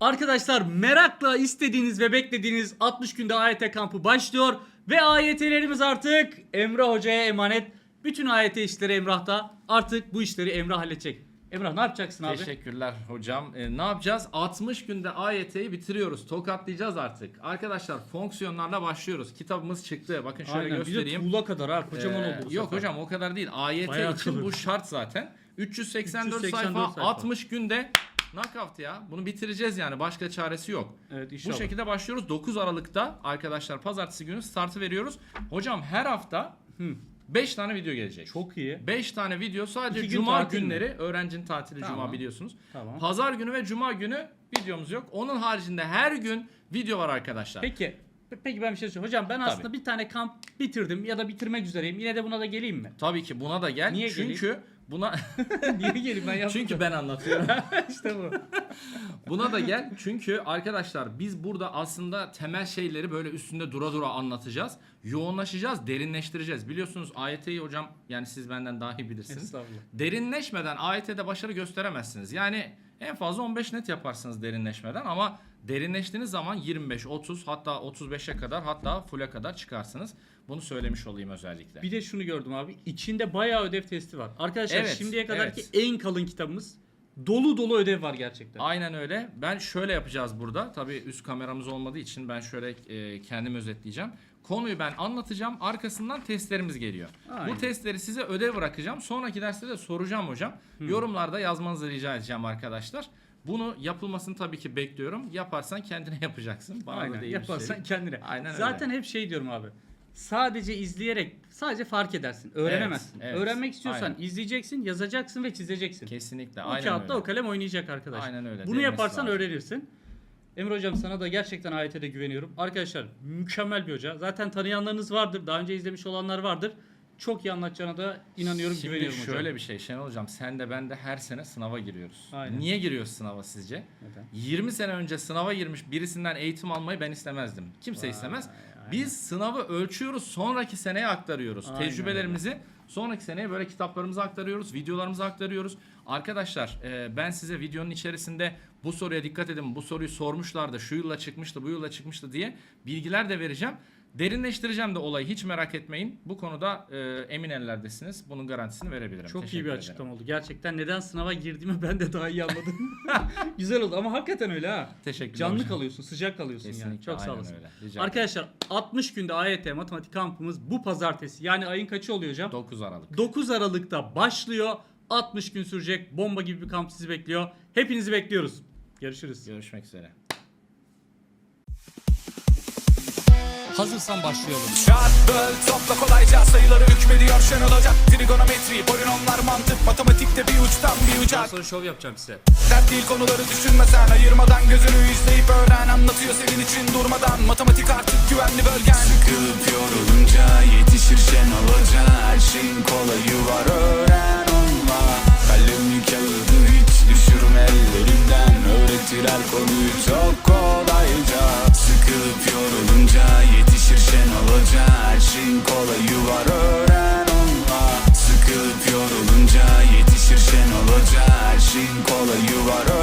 Arkadaşlar merakla istediğiniz ve beklediğiniz 60 günde AYT kampı başlıyor. Ve AYT'lerimiz artık Emrah Hoca'ya emanet. Bütün AYT işleri Emrah'ta. Artık bu işleri Emrah halledecek. Emrah ne yapacaksın abi? Teşekkürler hocam. Ee, ne yapacağız? 60 günde AYT'yi bitiriyoruz. Tokatlayacağız artık. Arkadaşlar fonksiyonlarla başlıyoruz. Kitabımız çıktı. Bakın şöyle Aynen. Bir de göstereyim. tuğla kadar ha kocaman Ee, oldu bu Yok sefer. hocam o kadar değil. AYT Bayağı için kalın. bu şart zaten. 384, 384 sayfa, sayfa. 60 günde knockout ya. Bunu bitireceğiz yani. Başka çaresi yok. Evet Bu inşallah. şekilde başlıyoruz. 9 Aralık'ta arkadaşlar pazartesi günü startı veriyoruz. Hocam her hafta Hı. 5 tane video gelecek. Çok iyi. 5 tane video sadece İki gün cuma tatil mi? günleri öğrencinin tatili Tamam. cuma biliyorsunuz. Tamam. Pazar günü ve cuma günü videomuz yok. Onun haricinde her gün video var arkadaşlar. Peki. Peki ben bir şey söyleyeyim. Hocam ben aslında bir tane kamp bitirdim ya da bitirmek üzereyim. Yine de buna da geleyim mi? Tabii ki buna da gel. Niye Çünkü buna Niye geleyim ben yaptım. çünkü ben anlatıyorum. işte bu. Buna da gel. Çünkü arkadaşlar biz burada aslında temel şeyleri böyle üstünde dura dura anlatacağız. Yoğunlaşacağız, derinleştireceğiz. Biliyorsunuz AYT'yi hocam yani siz benden daha iyi bilirsiniz. Estağfurullah. Derinleşmeden AYT'de başarı gösteremezsiniz. Yani en fazla 15 net yaparsınız derinleşmeden ama derinleştiğiniz zaman 25, 30 hatta 35'e kadar hatta full'e kadar çıkarsınız. Bunu söylemiş olayım özellikle. Bir de şunu gördüm abi. İçinde bayağı ödev testi var. Arkadaşlar Evet, şimdiye kadarki evet. en kalın kitabımız. Dolu dolu ödev var gerçekten. Aynen öyle. Ben şöyle yapacağız burada. Tabii üst kameramız olmadığı için ben şöyle e, kendim özetleyeceğim. Konuyu ben anlatacağım. Arkasından testlerimiz geliyor. Aynen. Bu testleri size ödev bırakacağım. Sonraki derste de soracağım hocam. Yorumlarda yazmanızı rica edeceğim arkadaşlar. Bunu yapılmasını tabii ki bekliyorum. Yaparsan kendine yapacaksın. Bana da Aynen. değil bir Yaparsan şey. kendine. Aynen öyle. Zaten hep şey diyorum abi. Sadece izleyerek sadece fark edersin. Öğrenemezsin. Evet, evet. Öğrenmek istiyorsan Aynen. izleyeceksin, yazacaksın ve çizeceksin. Kesinlikle. o Aynen kağıtta öyle. o kalem oynayacak arkadaş. Aynen öyle. Bunu yaparsan lazım. öğrenirsin. Emre hocam sana da gerçekten AYT'de güveniyorum. Arkadaşlar mükemmel bir hoca. Zaten tanıyanlarınız vardır. Daha önce izlemiş olanlar vardır. Çok iyi anlatacağına da inanıyorum, Şimdi güveniyorum hocam. şöyle bir şey Şenol hocam sen de ben de her sene sınava giriyoruz. Aynen. Niye giriyoruz sınava sizce? Neden? 20 sene önce sınava girmiş birisinden eğitim almayı ben istemezdim. Kimse Vay, istemez. Aynen. Biz sınavı ölçüyoruz sonraki seneye aktarıyoruz. Aynen Tecrübelerimizi sonraki seneye böyle kitaplarımıza aktarıyoruz, videolarımıza aktarıyoruz. Arkadaşlar e, ben size videonun içerisinde bu soruya dikkat edin. Bu soruyu sormuşlardı. Şu yılla çıkmıştı, bu yılla çıkmıştı diye bilgiler de vereceğim. Derinleştireceğim de olayı hiç merak etmeyin. Bu konuda e, emin ellerdesiniz. Bunun garantisini verebilirim. Çok iyi Teşekkür bir ederim. açıklama oldu. Gerçekten neden sınava girdiğimi ben de daha iyi anladım. Güzel oldu ama hakikaten öyle ha. Teşekkürler Canlı hocam. kalıyorsun, sıcak kalıyorsun yani. Kesinlikle, Çok sağ aynen olasın. öyle. Rica. Arkadaşlar 60 günde AYT matematik kampımız bu pazartesi yani ayın kaçı oluyor hocam? 9 Aralık. 9 Aralık'ta başlıyor. 60 gün sürecek bomba gibi bir kamp sizi bekliyor. Hepinizi bekliyoruz. Görüşürüz. Görüşmek üzere. Hazırsan başlayalım. Çarp böl topla kolayca. Sayıları hükmediyor Şenol Hoca Trigonometri, polinomlar, mantık, matematikte bir uçtan bir uca sonra şov yapacağım size. Dert değil konuları düşünmesen. Ayırmadan gözünü izleyip öğren. Anlatıyor senin için durmadan. Matematik artık güvenli bölgen. Sıkılıp yorulunca yetişir Şenol Hoca Her şeyin kolayı var. Öğren onunla. Kalemi kağıdı hiç düşürme ellerinden. Öğretir her konuyu çok kolayca. Sıkılıp yorulunca Şenol Hoca Her şeyin kolayı var öğren onunla. Sıkılıp yorulunca yetişir Şenol Hoca Her şeyin kolayı var öğren